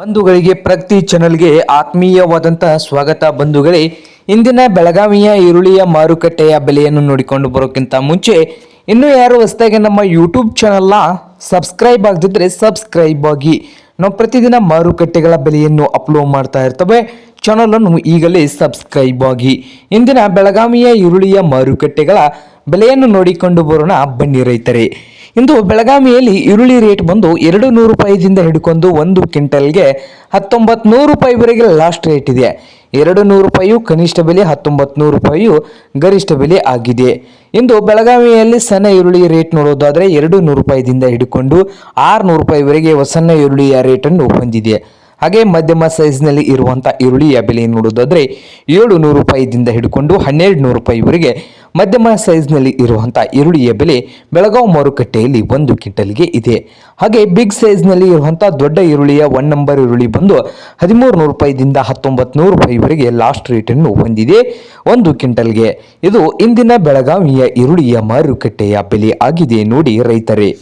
ಬಂಧುಗಳಿಗೆ ಪ್ರಗತಿ ಚಾನಲ್ಗೆ ಆತ್ಮೀಯವಾದಂತಹ ಸ್ವಾಗತ ಬಂಧುಗಳೇ. ಇಂದಿನ ಬೆಳಗಾವಿಯ ಈರುಳ್ಳಿಯ ಮಾರುಕಟ್ಟೆಯ ಬೆಲೆಯನ್ನು ನೋಡಿಕೊಂಡು ಬರೋಕ್ಕಿಂತ ಮುಂಚೆ ಇನ್ನೂ ಯಾರು ಹೊಸದಾಗಿ ನಮ್ಮ ಯೂಟ್ಯೂಬ್ ಚಾನಲ್ನ ಸಬ್ಸ್ಕ್ರೈಬ್ ಆಗದಿದ್ದರೆ ಸಬ್ಸ್ಕ್ರೈಬ್ ಆಗಿ. ನಾವು ಪ್ರತಿದಿನ ಮಾರುಕಟ್ಟೆಗಳ ಬೆಲೆಯನ್ನು ಅಪ್ಲೋಡ್ ಮಾಡ್ತಾ ಇರ್ತವೆ. ಚಾನಲನ್ನು ಈಗಲೇ ಸಬ್ಸ್ಕ್ರೈಬ್ ಆಗಿ. ಇಂದಿನ ಬೆಳಗಾವಿಯ ಈರುಳ್ಳಿಯ ಮಾರುಕಟ್ಟೆಗಳ ಬೆಲೆಯನ್ನು ನೋಡಿಕೊಂಡು ಬರೋಣ ಬನ್ನಿ ರೈತರೇ. ಇಂದು ಬೆಳಗಾವಿಯಲ್ಲಿ ಈರುಳ್ಳಿ ರೇಟ್ ಬಂದು ಎರಡು ನೂರು ರೂಪಾಯಿದಿಂದ ಹಿಡ್ಕೊಂಡು ಒಂದು ಕ್ವಿಂಟಲ್ಗೆ ಹತ್ತೊಂಬತ್ತು ನೂರು ರೂಪಾಯಿವರೆಗೆ ಲಾಸ್ಟ್ ರೇಟ್ ಇದೆ. ಎರಡು ನೂರು ರೂಪಾಯಿಯು ಕನಿಷ್ಠ ಬೆಲೆ ಹತ್ತೊಂಬತ್ತು ನೂರು ರೂಪಾಯಿಯು ಗರಿಷ್ಠ ಬೆಲೆ ಆಗಿದೆ. ಇಂದು ಬೆಳಗಾವಿಯಲ್ಲಿ ಸಣ್ಣ ಈರುಳ್ಳಿ ರೇಟ್ ನೋಡೋದಾದರೆ ಎರಡು ನೂರು ರೂಪಾಯಿದಿಂದ ಹಿಡ್ಕೊಂಡು ಆರುನೂರು ರೂಪಾಯಿವರೆಗೆ ಸಣ್ಣ ಈರುಳ್ಳಿಯ ರೇಟನ್ನು ಹೊಂದಿದೆ. ಹಾಗೆ ಮಧ್ಯಮ ಸೈಜ್ನಲ್ಲಿ ಇರುವಂಥ ಈರುಳ್ಳಿಯ ಬೆಲೆ ನೋಡೋದಾದರೆ ಏಳು ನೂರು ರೂಪಾಯಿದಿಂದ ಹಿಡ್ಕೊಂಡು ಹನ್ನೆರಡು ನೂರು ರೂಪಾಯಿವರೆಗೆ ಮಧ್ಯಮ ಸೈಜ್ನಲ್ಲಿ ಇರುವಂಥ ಈರುಳ್ಳಿಯ ಬೆಲೆ ಬೆಳಗಾವಿ ಮಾರುಕಟ್ಟೆಯಲ್ಲಿ ಒಂದು ಕ್ವಿಂಟಲ್ಗೆ ಇದೆ. ಹಾಗೆ ಬಿಗ್ ಸೈಜ್ನಲ್ಲಿ ಇರುವಂಥ ದೊಡ್ಡ ಈರುಳ್ಳಿಯ ಒನ್ ನಂಬರ್ ಈರುಳ್ಳಿ ಬಂದು ಹದಿಮೂರು ನೂರು ರೂಪಾಯಿದಿಂದ ಹತ್ತೊಂಬತ್ತು ನೂರು ರೂಪಾಯಿವರೆಗೆ ಲಾಸ್ಟ್ ರೇಟನ್ನು ಹೊಂದಿದೆ. ಒಂದು ಕ್ವಿಂಟಲ್ಗೆ. ಇದು ಇಂದಿನ ಬೆಳಗಾವಿಯ ಈರುಳ್ಳಿಯ ಮಾರುಕಟ್ಟೆಯ ಬೆಲೆ ಆಗಿದೆ ನೋಡಿ ರೈತರೇ.